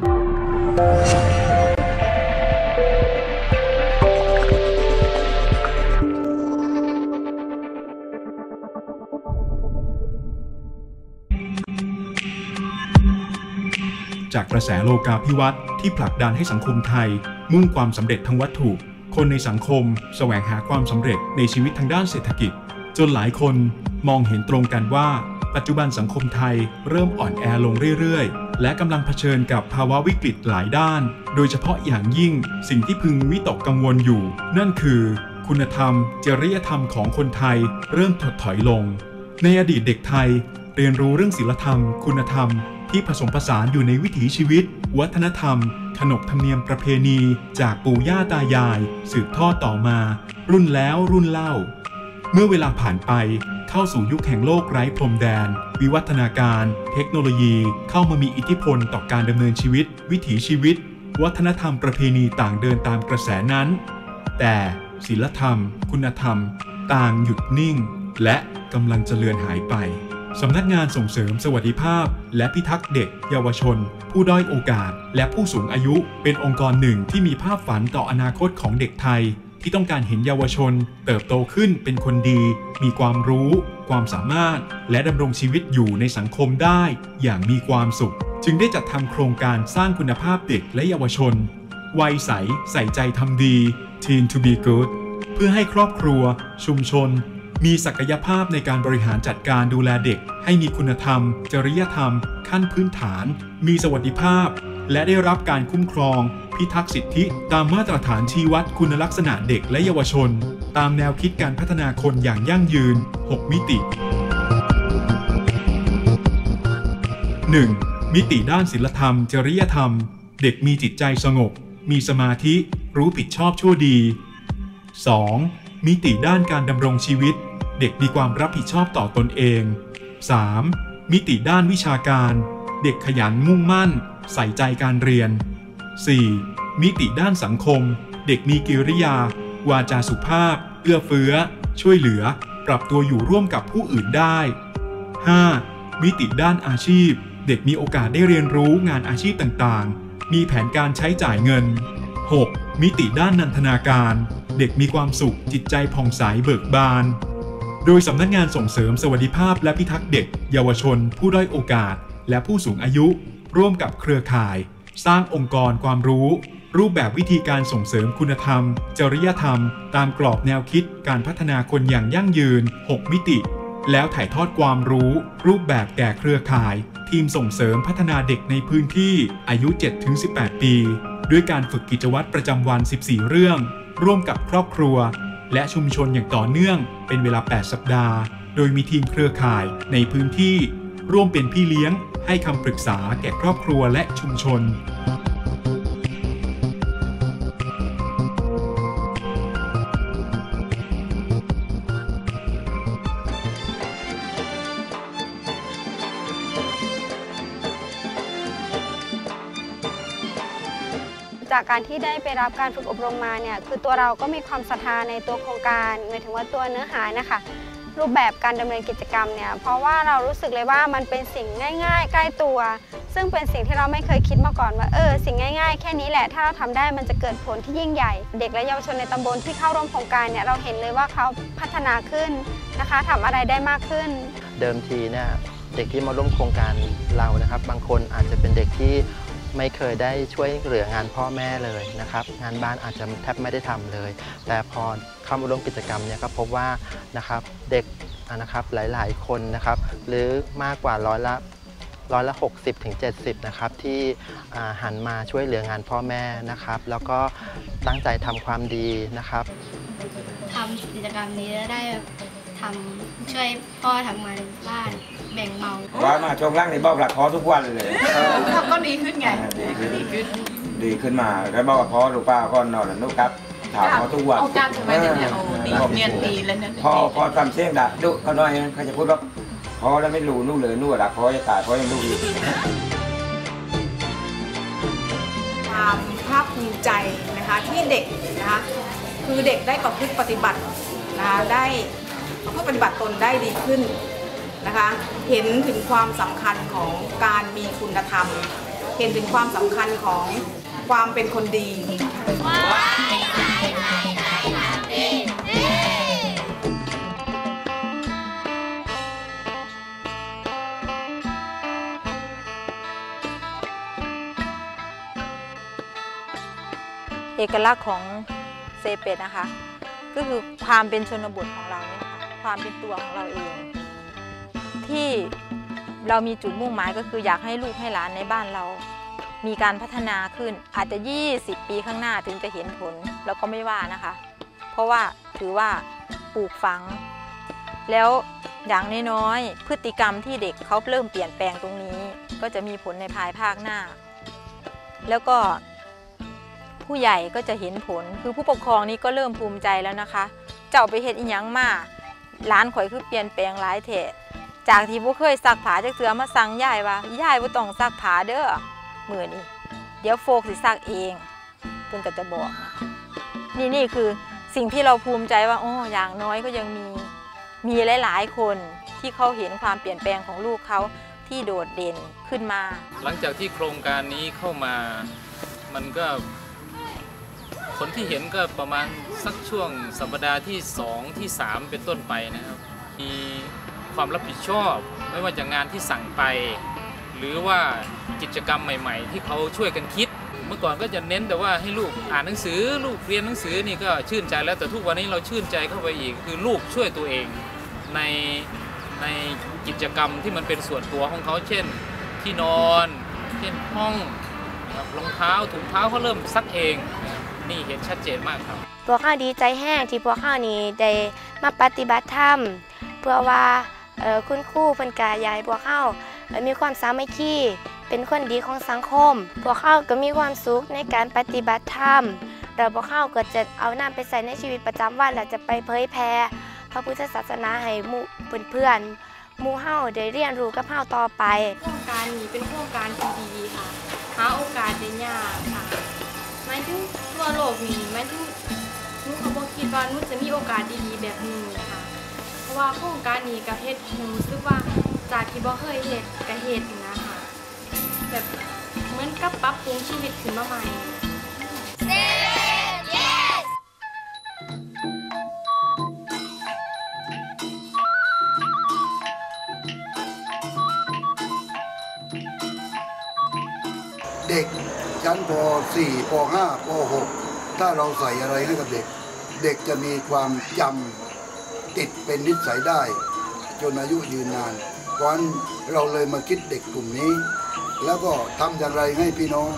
จากกระแสโลกาภิวัตน์ที่ผลักดันให้สังคมไทย มุ่งความสำเร็จทางวัตถุ คนในสังคม แสวงหาความสำเร็จในชีวิตทางด้านเศรษฐกิจ จนหลายคนมองเห็นตรงกันว่า ปัจจุบันสังคมไทยเริ่มอ่อนแอลงเรื่อยๆ และกำลังเผชิญกับภาวะวิกฤตหลายด้าน โดยเฉพาะอย่างยิ่งสิ่งที่พึงวิตกกังวลอยู่ นั่นคือ คุณธรรม จริยธรรมของคนไทย เริ่มถดถอยลง ในอดีตเด็กไทย เรียนรู้เรื่องศีลธรรม คุณธรรม ที่ผสมผสานอยู่ในวิถีชีวิต วัฒนธรรม ขนบธรรมเนียมประเพณี จากปู่ย่าตายาย สืบทอดต่อมา รุ่นแล้วรุ่นเล่า เมื่อเวลาผ่านไป เข้าสู่ยุคแห่งโลกไร้พรมแดน วิวัฒนาการ เทคโนโลยีเข้ามามีอิทธิพลต่อการดำเนินชีวิต วิถีชีวิต วัฒนธรรมประเพณีต่างเดินตามกระแสนั้น แต่ศีลธรรม คุณธรรม ต่างหยุดนิ่ง และกำลังจะเลือนหายไปสำนักงานส่งเสริมสวัสดิภาพ และพิทักษ์เด็ก เยาวชน ผู้ด้อยโอกาส และผู้สูงอายุ เป็นองค์กรหนึ่งที่มีภาพฝันต่ออนาคตของเด็กไทย ที่ต้องการเห็นเยาวชน เติบโตขึ้นเป็นคนดี มีความรู้ ความสามารถ และดำรงชีวิตอยู่ในสังคมได้ อย่างมีความสุข จึงได้จัดทำโครงการสร้างคุณภาพเด็กและเยาวชน วัยใส ใส่ใจทำดี Teen to be good เพื่อให้ครอบครัว ชุมชน มีศักยภาพในการบริหารจัดการดูแลเด็ก ให้มีคุณธรรม จริยธรรม ขั้นพื้นฐาน มีสวัสดิภาพ และได้รับการคุ้มครอง พิทักษ์สิทธิ ตามมาตรฐานชี้วัดคุณลักษณะเด็กและเยาวชน ตามแนวคิดการพัฒนาคนอย่างยั่งยืน 6 มิติ 1. มิติด้านศีลธรรม จริยธรรม เด็กมีจิตใจสงบ มีสมาธิ รู้ผิดชอบชั่วดี 2. มิติด้านการดำรงชีวิต เด็กมีความรับผิดชอบต่อตนเอง 3. มิติด้านวิชาการ เด็กขยันมุ่งมั่น ใส่ใจการเรียน 4. มิติด้านสังคม เด็กมีกิริยา วาจาสุภาพ เอื้อเฟื้อ ช่วยเหลือ ปรับตัวอยู่ร่วมกับผู้อื่นได้ 5. มิติด้านอาชีพ เด็กมีโอกาสได้เรียนรู้งานอาชีพต่างๆ มีแผนการใช้จ่ายเงิน 6. มิติด้านนันทนาการ เด็กมีความสุขจิตใจผ่องใสเบิกบาน โดยสำนักงานส่งเสริมสวัสดิภาพและพิทักษ์เด็ก เยาวชน ผู้ด้อยโอกาส และผู้สูงอายุ ร่วมกับเครือข่าย สร้างองค์กรความรู้ รูปแบบวิธีการส่งเสริมคุณธรรม จริยธรรม ตามกรอบแนวคิดการพัฒนาคนอย่างยั่งยืน 6 มิติ แล้วถ่ายทอดความรู้ รูปแบบแก่เครือข่าย ทีมส่งเสริมพัฒนาเด็กในพื้นที่อายุ 7-18 ปี ด้วยการฝึกกิจวัตรประจำวัน 14 เรื่อง ร่วมกับครอบครัว และชุมชนอย่างต่อเนื่อง เป็นเวลา 8 สัปดาห์ โดยมีทีมเครือข่ายในพื้นที่ ร่วมเป็นพี่เลี้ยง ให้คำปรึกษาแก่ครอบครัวและชุมชน จากการที่ได้ไปรับการฝึกอบรมมาเนี่ยคือตัวเราก็มีความศรัทธาในตัวโครงการหมายถึงว่าตัวเนื้อหานะคะ รูปแบบการดำเนินกิจกรรมเนี่ยเพราะว่าเรารู้สึกเลยว่ามันเป็นสิ่งง่าย ๆ ใกล้ตัว ซึ่งเป็นสิ่งที่เราไม่เคยคิดมาก่อนว่าเออสิ่งง่าย ๆ แค่นี้แหละถ้าเราทำได้มันจะเกิดผลที่ยิ่งใหญ่ เด็กและเยาวชนในตำบลที่เข้าร่วมโครงการเนี่ยเราเห็นเลยว่าเขาพัฒนาขึ้นนะคะทำอะไรได้มากขึ้น เดิมทีเนี่ยเด็กที่มาร่วมโครงการเรานะครับ บางคนอาจจะเป็นเด็กที่ ไม่เคยได้ช่วยเหลืองานพ่อแม่เลยนะครับ งานบ้านอาจจะแทบไม่ได้ทำเลย แต่พอเข้ามาร่วมกิจกรรมเนี่ยก็พบว่านะครับเด็กนะครับหลายๆ คนนะครับ หรือมากกว่าร้อยละร้อยละ 60ถึง70 นะครับ ที่หันมาช่วยเหลืองานพ่อแม่นะครับ แล้วก็ตั้งใจทำความดีนะครับทำกิจกรรมนี้ได้ทำช่วยพ่อทำงานบ้าน แบ่งเบาว่ามาช่วงล่างในบอกหลักคอทุกวันเลยก็ดีขึ้นไงดีขึ้นดีขึ้นดีขึ้นมาแล้วบอกกับพ่อลูกป้าก็นอนแล้วนุกครับถามเขาทุกวันเอาการทำไมเดี๋ยวนี้โอ้ดีเนียนดีแล้วเนี่ยพอพอทำเสียงดักดุเขาหน่อยเขาจะพูดว่าพอแล้วไม่รู้นู่นเลยนู่นหลักพอจะตายพอยังรู้อยู่ความภาคภูมิใจนะคะที่เด็กนะคะคือเด็กได้ประพฤติปฏิบัตินะคะได้ประพฤติปฏิบัติตนได้ดีขึ้น นะคะ เห็นถึงความสำคัญของการมีคุณธรรม เห็นถึงความสำคัญของความเป็นคนดีเอกลักษณ์ของเซเปตนะคะ ก็คือความเป็นชนบทของเราเนี่ยค่ะความเป็นตัวของเราเอง ที่เรามีจุดมุ่งหมายก็คืออยากให้ลูกให้หลานในบ้านเรา มีการพัฒนาขึ้นอาจจะ 20 ปีข้างหน้าถึงจะเห็นผลแล้วก็ไม่ว่านะคะ เพราะว่าถือว่าปลูกฝัง แล้วอย่างน้อยๆพฤติกรรมที่เด็กเขาเริ่มเปลี่ยนแปลงตรงนี้ ก็จะมีผลในภายภาคหน้า แล้วก็ผู้ใหญ่ก็จะเห็นผลคือผู้ปกครองนี่ก็เริ่มภูมิใจแล้วนะคะ เจ้าไปเฮ็ดอีหยังมาร้านข่อยคือเปลี่ยนแปลงหลายเถะ จากที่บ่เคยซักผ้าจักเทื่อมาสั่งยายว่ายายบ่ต้องซักผ้าเด้อมือนี้เดี๋ยวโฟกสิซักเองเพิ่นก็จะบอกนะนี่นี่คือสิ่งที่เราภูมิใจว่าอ๋ออย่างน้อยก็ยังมีมีหลาย ๆ คนที่เขาเห็นความเปลี่ยนแปลงของลูกเขาที่โดดเด่นขึ้นมา หลังจากที่โครงการนี้เข้ามามันก็ผลที่เห็นก็ประมาณสักช่วงสัปดาห์ที่ 2 ที่ 3 เป็นต้นไปนะครับ มี ความรับผิดชอบ ไม่ว่าจะงานที่สั่งไป หรือว่ากิจกรรมใหม่ ๆ ที่เขาช่วยกันคิด เมื่อก่อนก็จะเน้นแต่ว่าให้ลูกอ่านหนังสือ ลูกเรียนหนังสือนี่ก็ชื่นใจแล้วแต่ทุกวันนี้เราชื่นใจเข้าไปอีก คือลูกช่วยตัวเองในในกิจกรรมที่มันเป็นส่วนตัวของเขาเช่น ที่นอน เช่นห้องรองเท้าถุงเท้าเขาเริ่มซักเองนี่เห็นชัดเจนมากครับ พวกเขาดีใจแห้งที่พวกเขานี้ได้มาปฏิบัติธรรม เพื่อว่า คุณครูเพิ่นกายายพวกเขามีความสามัคคีเป็นคนดีของสังคม พวกเขาก็มีความสุขในการปฏิบัติธรรมแล้วพวกเขาก็จะเอานำไปใส่ในชีวิตประจำวันและจะไปเผยแพร่พระพุทธศาสนาให้หมู่เพื่อนๆหมู่เฮาได้เรียนรู้กับเฮาต่อไปโครงการนี้เป็นโครงการที่ดีค่ะหาโอกาสได้ยากค่ะหมายถึงทั่วโลกนี้หมายถึงหนูเขาบอกคิดว่าหนูจะมีโอกาสดีๆแบบนี้ค่ะ ราะว่าโครงการนี้กับเฮ็ดให้หนูรู้สึกว่าจากที่บ่เคยเฮ็ดก็เฮ็ดนะคะแบบเหมือนกับปรับปรุงชีวิตขึ้นมาใหม่เด็กชั้นป .4 ป .5 ป .6 ถ้าเราใส่อะไรให้กับเด็ก เด็กจะมีความจำ ติดเป็นนิสัยได้จนอายุยืนนานเพราะนั้นเราเลยมาคิดเด็กกลุ่มนี้ แล้วก็ทำอย่างไรให้พี่น้อง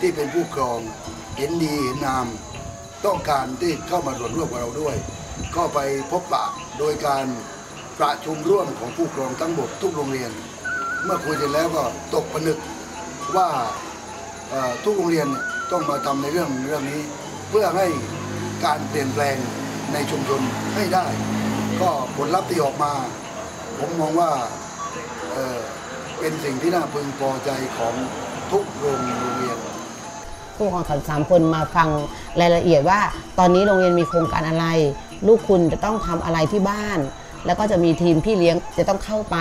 ที่เป็นผู้ครองเห็นดีเห็นงาม ต้องการที่เข้ามาร่วมร่วมกับเราด้วยเข้าไปพบปะโดยการประชุมร่วมของผู้ครองทั้งหมดทุกโรงเรียน เมื่อคุยกันแล้วก็ตกผนึกว่าทุกโรงเรียนต้องมาทำในเรื่องเรื่องนี้ เพื่อให้การเปลี่ยนแปลง ในชุมชนให้ได้ ก็ผลลัพธ์ที่ออกมา ผมมองว่าเเป็นสิ่งที่น่าพึงพอใจของทุกโรงเรียนผู้ปกครองสามคนมาฟังรายละเอียดว่า ตอนนี้โรงเรียนมีโครงการอะไร ลูกคุณจะต้องทำอะไรที่บ้าน แล้วก็จะมีทีมพี่เลี้ยงจะต้องเข้าไป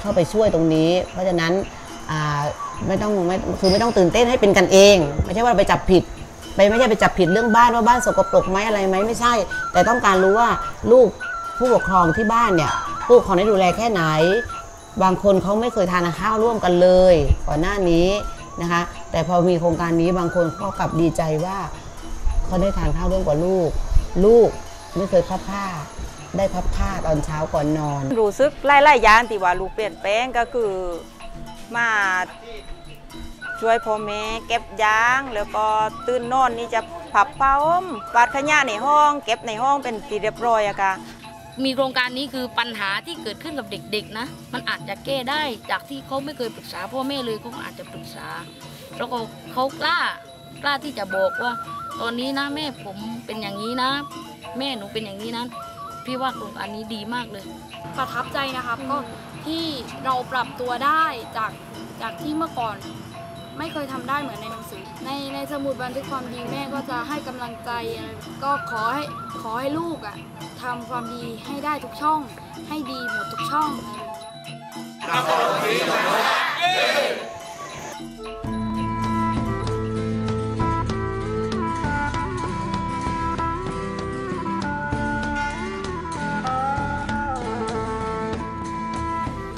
เข้าไปช่วยตรงนี้ เพราะฉะนั้นไม่ต้องไม่คือไม่ต้องตื่นเต้นให้เป็นกันเอง ไม่ใช่ว่าไปจับผิด ไปไม่ใช่ไปจับผิดเรื่องบ้านว่าบ้านสกปรกไหมอะไรไหมไม่ใช่ แต่ต้องการรู้ว่าลูกผู้ปกครองที่บ้านเนี่ยผู้ปกครองได้ดูแลแค่ไหน บางคนเขาไม่เคยทานข้าวร่วมกันเลยก่อนหน้านี้นะคะ แต่พอมีโครงการนี้บางคนเขากลับดีใจว่าเขาได้ทานข้าวร่วมกับลูก ลูกไม่เคยพับผ้าได้พับผ้าตอนเช้าก่อนนอน รู้สึกไล่ๆอยางที่ว่าลูกเปลี่ยนแปลงก็คือมา ช่วยพ่อแม่เก็บยาง แล้วก็ตื่นนอนนี่จะผับเป้าอมกวาดขยะในห้อง เก็บในห้องเป็นที่เรียบร้อยอะค่ะมีโครงการนี้คือปัญหาที่เกิดขึ้นกับเด็กๆนะ มันอาจจะแก้ได้จากที่เขาไม่เคยปรึกษาพ่อแม่เลยเขาก็อาจจะปรึกษา แล้วก็เขากล้ากล้าที่จะบอกว่า ตอนนี้นะแม่ผมเป็นอย่างนี้นะ แม่หนูเป็นอย่างนี้นะพี่ว่าโครงการนี้ดีมากเลย ประทับใจนะครับก็ที่เราปรับตัวได้จากจากที่เมื่อก่อน ไม่เคยทำได้เหมือนในหนังสือ ในในสมุดบันทึกความดีแม่ก็จะให้กำลังใจ ก็ขอให้ขอให้ลูกอะทำความดีให้ได้ทุกช่อง ให้ดีหมดทุกช่อง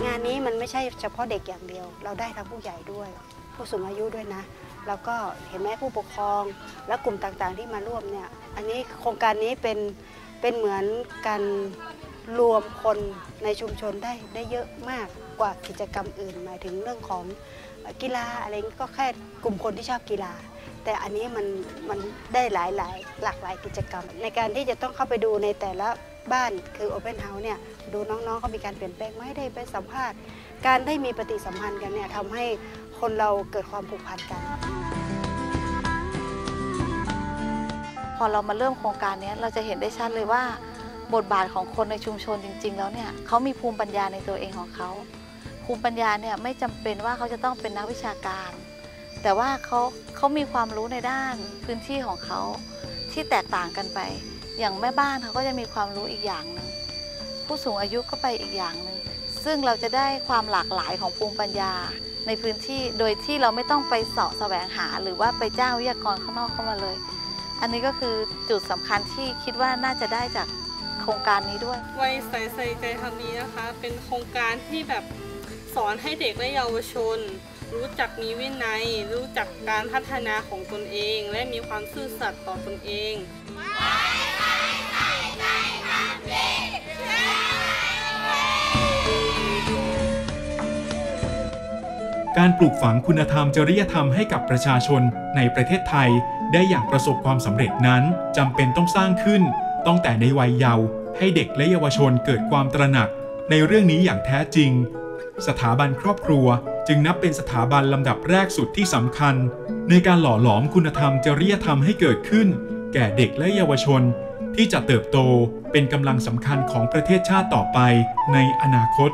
งานนี้มันไม่ใช่เฉพาะเด็กอย่างเดียว เราได้ทั้งผู้ใหญ่ด้วย ผู้สูงอายุด้วยนะ แล้วก็เห็นไหมผู้ปกครองและกลุ่มต่างๆที่มาร่วมเนี่ย อันนี้โครงการนี้เป็นเป็นเหมือนการรวมคนในชุมชนได้ได้เยอะมากกว่ากิจกรรมอื่น หมายถึงเรื่องของกีฬาอะไรก็แค่กลุ่มคนที่ชอบกีฬา แต่อันนี้มันมันได้หลายหลายหลากหลายกิจกรรม ในการที่จะต้องเข้าไปดูในแต่ละบ้านคือ Open House เนี่ยดูน้องๆเขามีการเปลี่ยนแปลงไหมได้ไปสัมภาษณ์ การได้มีปฏิสัมพันธ์กันเนี่ยทำให้ คนเราเกิดความผูกพันกัน พอเรามาเริ่มโครงการนี้เราจะเห็นได้ชัดเลยว่า บทบาทของคนในชุมชนจริง ๆ แล้วเนี่ยเขามีภูมิปัญญาในตัวเองของเขาภูมิปัญญาเนี่ยไม่จำเป็นว่าเขาจะต้องเป็นนักวิชาการ แต่ว่าเขาเขามีความรู้ในด้านพื้นที่ของเขาที่แตกต่างกันไป อย่างแม่บ้านเขาก็จะมีความรู้อีกอย่างหนึ่งผู้สูงอายุก็ไปอีกอย่างหนึ่ง ซึ่งเราจะได้ความหลากหลายของภูมิปัญญา ในพื้นที่โดยที่เราไม่ต้องไปเสาะแสวงหา หรือว่าไปจ้างวิทยากรข้างนอกเข้ามาเลย อันนี้ก็คือจุดสำคัญที่คิดว่าน่าจะได้จากโครงการนี้ด้วยวัยใสใส่ใจทำดีนะคะ เป็นโครงการที่แบบสอนให้เด็กและเยาวชน รู้จักมีวินัย รู้จักการพัฒนาของตนเอง และมีความซื่อสัตย์ต่อตนเอง การปลูกฝังคุณธรรมจริยธรรมให้กับประชาชนในประเทศไทย ได้อย่างประสบความสำเร็จนั้นจำเป็นต้องสร้างขึ้นตั้งแต่ในวัยเยาว์ให้เด็กและเยาวชนเกิดความตระหนัก ในเรื่องนี้อย่างแท้จริง สถาบันครอบครัวจึงนับเป็นสถาบันลำดับแรกสุดที่สำคัญ ในการหล่อหลอมคุณธรรมจริยธรรมให้เกิดขึ้น แก่เด็กและเยาวชน ที่จะเติบโตเป็นกำลังสำคัญของประเทศชาติต่อไปในอนาคต